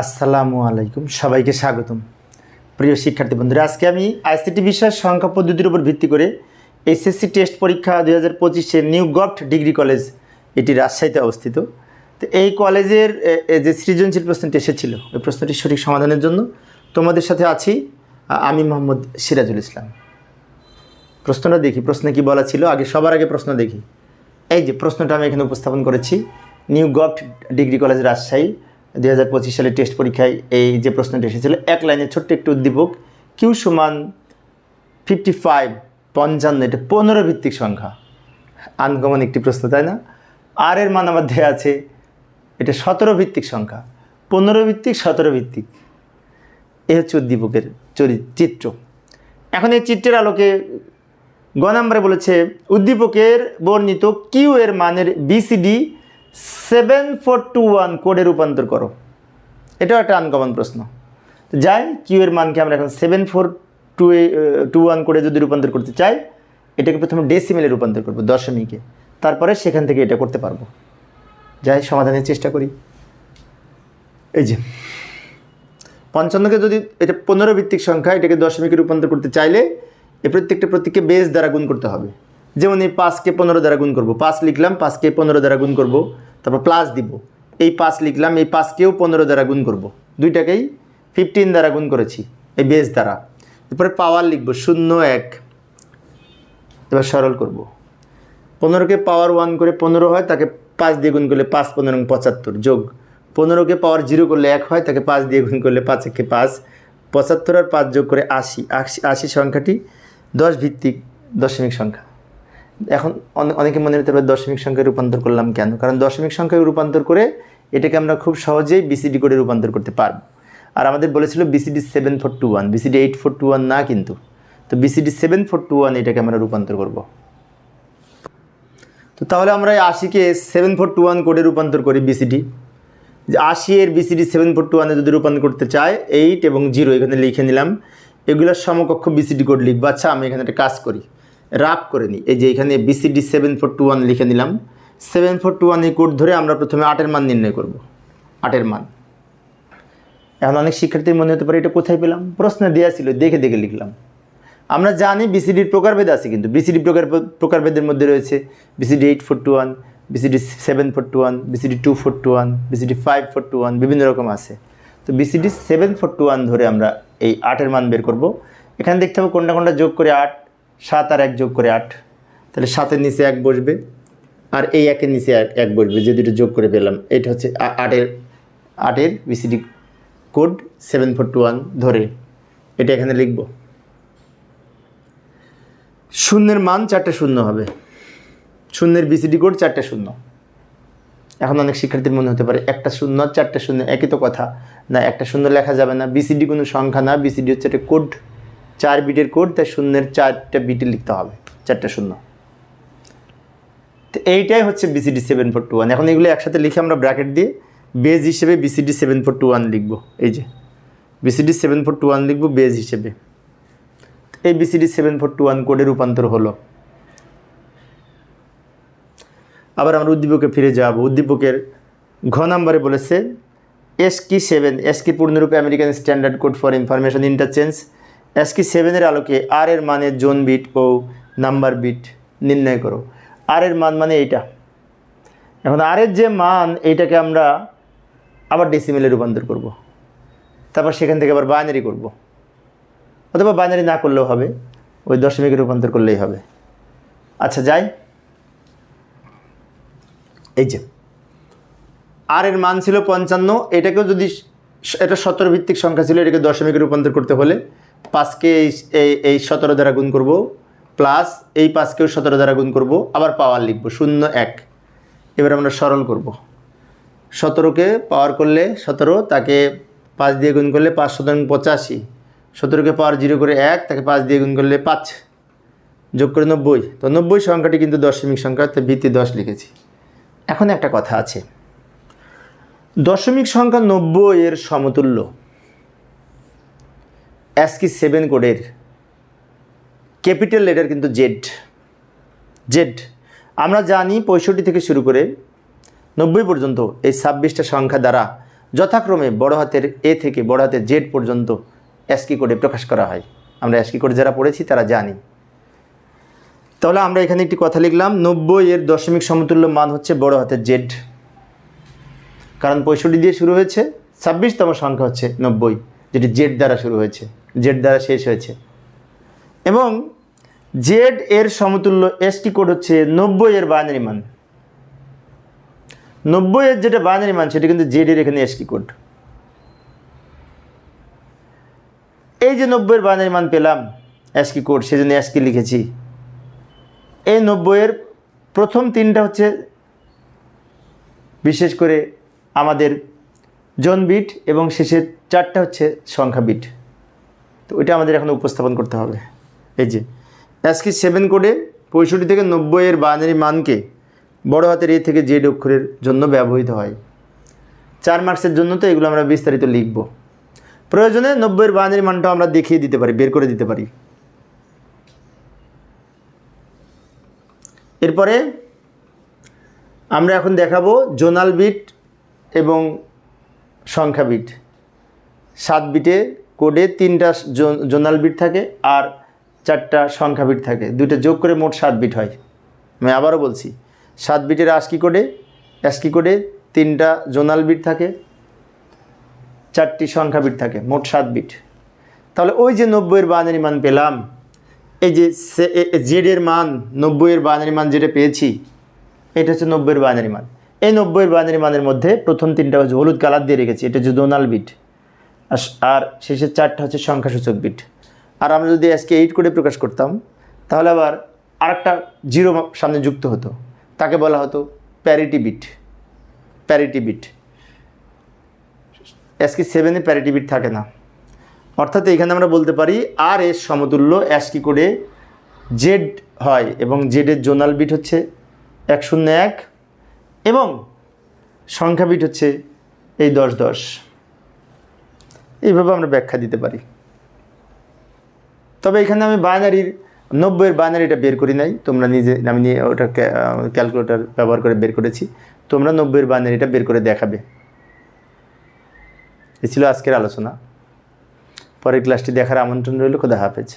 আসসালামু আলাইকুম। সবাইকে স্বাগতম। প্রিয় শিক্ষার্থী বন্ধুরা, আজকে আমি আইসিটি বিষয়ের সংখ্যা পদ্ধতির উপর ভিত্তি করে এসএসসি টেস্ট পরীক্ষা দুই হাজার পঁচিশে নিউ গভট ডিগ্রি কলেজ, এটি রাজশাহীতে অবস্থিত। তো এই কলেজের যে সৃজনশীল প্রশ্নটি এসেছিল, ওই প্রশ্নটির সঠিক সমাধানের জন্য তোমাদের সাথে আছি আমি মোহাম্মদ সিরাজুল ইসলাম। প্রশ্নটা দেখি, প্রশ্নে কি বলা ছিল? আগে সবার আগে প্রশ্ন দেখি। এই যে প্রশ্নটা আমি এখানে উপস্থাপন করেছি, new govt degree college Rajshahi. দুই হাজার পঁচিশ সালে টেস্ট পরীক্ষায় এই যে প্রশ্নটি এসেছিল, এক লাইনে ছোট্ট একটি উদ্দীপক কিউ সমান ফিফটি ফাইভ পঞ্চান্ন, এটা পনেরো ভিত্তিক সংখ্যা। আনকমন একটি প্রশ্ন, তাই না? আর এর মান আমার দেওয়া আছে, এটা সতেরো ভিত্তিক সংখ্যা। পনেরো ভিত্তিক, সতেরো ভিত্তিক। এ হচ্ছে উদ্দীপকের চিত্র। এখন এই চিত্রের আলোকে গ নম্বরে বলেছে, উদ্দীপকের বর্ণিত কিউ এর মানের BCD seven four two one কোডে রূপান্তর করো। এটাও একটা আনকমন প্রশ্ন। যাই কিউ এর মানকে আমরা এখন seven four two two one কোডে যদি রূপান্তর করতে চাই, এটাকে প্রথমে ডেসিমেলে রূপান্তর করব, দশমিকে। তারপরে সেখান থেকে এটা করতে পারব। যাই, সমাধানের চেষ্টা করি। এই যে, পঞ্চান্নকে যদি এটা পনেরো ভিত্তিক সংখ্যা, এটাকে দশমিকে রূপান্তর করতে চাইলে, এ প্রত্যেকটা প্রতীককে বেস দ্বারা গুণ করতে হবে। যেমন এই পাঁচকে পনেরো দ্বারা গুণ করব। পাঁচ লিখলাম পাঁচকে পনেরো দ্বারা গুণ করব। তারপর প্লাস দিব। এই পাঁচ লিখলাম, এই পাঁচকেও পনেরো দ্বারা গুণ করব। দুইটাকেই ফিফটিন দ্বারা গুণ করেছি, এই বেস দ্বারা। এরপরে পাওয়ার লিখব, শূন্য এক। এবার সরল করব। পনেরোকে পাওয়ার ওয়ান করে পনেরো হয়, তাকে পাঁচ দিয়ে গুণ করলে পাঁচ, পনেরো পঁচাত্তর, যোগ। পনেরোকে পাওয়ার জিরো করলে এক হয়, তাকে পাঁচ দিয়ে গুণ করলে পাঁচ, একে পাঁচ। পঁচাত্তর আর পাঁচ যোগ করে আশি আশি আশি সংখ্যাটি দশ ভিত্তিক দশমিক সংখ্যা। এখন অনে- অনেকে মনে হতে পারে দশমিক সংখ্যায় রূপান্তর করলাম কেন? কারণ দশমিক সংখ্যায় রূপান্তর করে এটাকে আমরা খুব সহজেই বিসিডি করে রূপান্তর করতে পারব। আর আমাদের বলেছিল BCD seven four two one BCD eight four two one না কিন্তু। তো BCD seven four two one এটাকে আমরা রূপান্তর করব। তো তাহলে আমরা এই আশিকে সেভেন ফোর টু ওয়ান কোডে রূপান্তর করি বিসিডি যে আশি এর বিসিডি সেভেন ফোর টু ওয়ানে যদি রূপান্তর করতে চায় এইট এবং জিরো এখানে লিখে নিলাম। এগুলোর সমকক্ষ বিসিডি কোড লিখব। আচ্ছা আমি এখানে একটা কাজ করি। রাপ করে নিই। এই যে এখানে BCD seven four two one লিখে নিলাম। সেভেন ফোর টু ওয়ান এই কোড ধরে আমরা প্রথমে আটের মান নির্ণয় করব। আটের মান। এখন অনেক শিক্ষার্থীর মনে হতে পারে এটা কোথায় পেলাম? প্রশ্ন দেওয়া ছিল, দেখে দেখে লিখলাম। আমরা জানি বিসিডির প্রকারভেদ আছে কিন্তু বিসিডি প্রকার প্রকারভেদের মধ্যে রয়েছে BCD eight four two one BCD seven four two one BCD two four two one BCD five four two one বিভিন্ন রকম আছে। তো BCD seven four two one ধরে আমরা এই আটের মান বের করব। এখানে দেখতে হবে কোনটা কোনটা যোগ করে আট সাত আর এক যোগ করে আট। তাহলে সাতের নিচে এক বসবে, আর এই একের নিচে এক এক বসবে, যে দুটো যোগ করে পেলাম। এটা হচ্ছে আটের আটের BCD code seven four two one ধরে। এটা এখানে লিখব। শূন্যের মান চারটে শূন্য হবে। শূন্যের বিসিডি কোড চারটে শূন্য। এখন অনেক শিক্ষার্থীর মনে হতে পারে, একটা শূন্য, চারটে শূন্য, একই তো কথা। না, একটা শূন্য লেখা যাবে না বিসিডি কোনো সংখ্যা না বিসিডি হচ্ছে একটা কোড চার বিটের কোড তাই শূন্যের চারটা বিটে লিখতে হবে, চারটে শূন্য। তো এইটাই হচ্ছে BCD seven four two one এখন এগুলো একসাথে লিখে আমরা ব্র্যাকেট দিয়ে বেজ হিসেবে BCD seven four two one লিখব, এই যে। BCD seven four two one লিখব বেজ হিসেবে। এই BCD seven four two one কোডে রূপান্তর হলো। আবার আমরা উদ্দীপকে ফিরে যাব। উদ্দীপকের ঘ নাম্বারে বলেছে এস কি সেভেন এস কি পূর্ণরূপে American standard code for information interchange ASCII সেভেনের আলোকে আর এর মানের জোন বিট ও নাম্বার বিট নির্ণয় করো। আর এর মান মানে এইটা। এখন আর এর যে মান, এইটাকে আমরা আবার ডেসিমেলে রূপান্তর করব। তারপর সেখান থেকে আবার বাইনারি করব। অথবা বাইনারি না করলেও হবে। ওই দশমিকে রূপান্তর করলেই হবে। আচ্ছা যাই। এই যে। আর এর মান ছিল পঞ্চান্ন। এটাকেও যদি এটা সতেরো ভিত্তিক সংখ্যা ছিল, এটাকে দশমিকে রূপান্তর করতে হলে পাঁচকে এই এই সতেরো দ্বারা গুণ করব প্লাস এই পাঁচকেও সতেরো দ্বারা গুণ করব, আবার পাওয়ার লিখব, শূন্য এক। এবার আমরা সরল করব। সতেরোকে পাওয়ার করলে সতেরো, তাকে পাঁচ দিয়ে গুণ করলে পাঁচ শতাংশ পঁচাশি। সতেরোকে পাওয়ার জিরো করে এক, তাকে পাঁচ দিয়ে গুণ করলে পাঁচ। যোগ করে নব্বই। তো নব্বই সংখ্যাটি কিন্তু দশমিক সংখ্যা তো ভিত্তি দশ লিখেছি। এখন একটা কথা আছে। দশমিক সংখ্যা নব্বই এর সমতুল্য। অ্যাসকি সেভেন কোডের ক্যাপিটাল লেটার কিন্তু জেড জেড আমরা জানি পঁয়ষট্টি থেকে শুরু করে নব্বই পর্যন্ত এই ছাব্বিশটা সংখ্যা দ্বারা যথাক্রমে বড় হাতের এ থেকে বড় হাতের জেড পর্যন্ত অ্যাস্কি কোডে প্রকাশ করা হয়। আমরা অ্যাস্কি কোড যারা পড়েছি তারা জানি। তাহলে আমরা এখানে একটি কথা লিখলাম, নব্বই এর দশমিক সমতুল্য মান হচ্ছে বড় হাতের জেড কারণ পঁয়ষট্টি দিয়ে শুরু হয়েছে, ছাব্বিশতম সংখ্যা হচ্ছে নব্বই, যেটি জেড দ্বারা শুরু হয়েছে। জেড দ্বারা শেষ হয়েছে। এবং জেড এর সমতুল্য এসটি কোড হচ্ছে নব্বই এর বাইনারি মান। নব্বই এর যেটা বাইনারি মান, সেটা কিন্তু জেড এর এখানে এসটি কোড এই যে নব্বইয়ের বাইনারি মান পেলাম অ্যাসকি কোড সেজন্য অ্যাসকি লিখেছি। এই নব্বইয়ের প্রথম তিনটা হচ্ছে, বিশেষ করে আমাদের জন বিট এবং শেষের চারটা হচ্ছে সংখ্যা বিট। তো ওইটা আমাদের এখন উপস্থাপন করতে হবে। এই যে অ্যাসকি সেভেন কোডে পঁয়ষট্টি থেকে নব্বইয়ের বাইনারি মানকে বড় হাতের এ থেকে জেড অক্ষরের জন্য ব্যবহৃত হয়। চার মার্কসের জন্য তো এগুলো আমরা বিস্তারিত লিখব। প্রয়োজনে নব্বইয়ের বাইনারি মানটাও আমরা দেখিয়ে দিতে পারি, বের করে দিতে পারি। এরপরে আমরা এখন দেখাবো জোনাল বিট এবং সংখ্যা বিট। সাত বিটে কোডে তিনটা জোনাল বিট থাকে আর চারটা সংখ্যা বিট থাকে। দুইটা যোগ করে মোট সাত বিট হয়। আমি আবারও বলছি, সাত বিটের আস্কি কোডে অ্যাস্কি কোডে তিনটা জোনাল বিট থাকে, চারটি সংখ্যা বিট থাকে, মোট সাত বিট। তাহলে ওই যে নব্বইয়ের বাইনারি মান পেলাম, এই যে জেডের মান, নব্বইয়ের বাইনারি মান যেটা পেয়েছি, এটা হচ্ছে নব্বইয়ের বাইনারি মান। এই নব্বইয়ের বাইনারি মানের মধ্যে প্রথম তিনটা হচ্ছে হলুদ কালার দিয়ে রেখেছি, এটা হচ্ছে ডোনাল বিট। আর শেষের চারটা হচ্ছে সংখ্যাসূচক বিট। আর আমরা যদি আজকে এইট করে প্রকাশ করতাম, তাহলে আবার আরেকটা জিরো সামনে যুক্ত হতো। তাকে বলা হতো parity bit parity bit ASCII সেভেনে প্যারিটি বিট থাকে না। অর্থাৎ এখানে আমরা বলতে পারি আর এস সমতুল্য অ্যাসকি করে জেড হয় এবং জেডের জোনাল বিট হচ্ছে এক শূন্য এক এবং সংখ্যা বিট হচ্ছে এই দশ দশ। এইভাবে আমরা ব্যাখ্যা দিতে পারি। তবে এখানে আমি বাইনারির নব্বইয়ের বাইনারিটা বের করি নাই। তোমরা নিজে, আমি নিয়ে ওটা ক্যালকুলেটার ব্যবহার করে বের করেছি। তোমরা নব্বইয়ের বাইনারিটা বের করে দেখাবে। এ ছিল আজকের আলোচনা। পরের ক্লাসটি দেখার আমন্ত্রণ রইল। খোদা হাফেজ।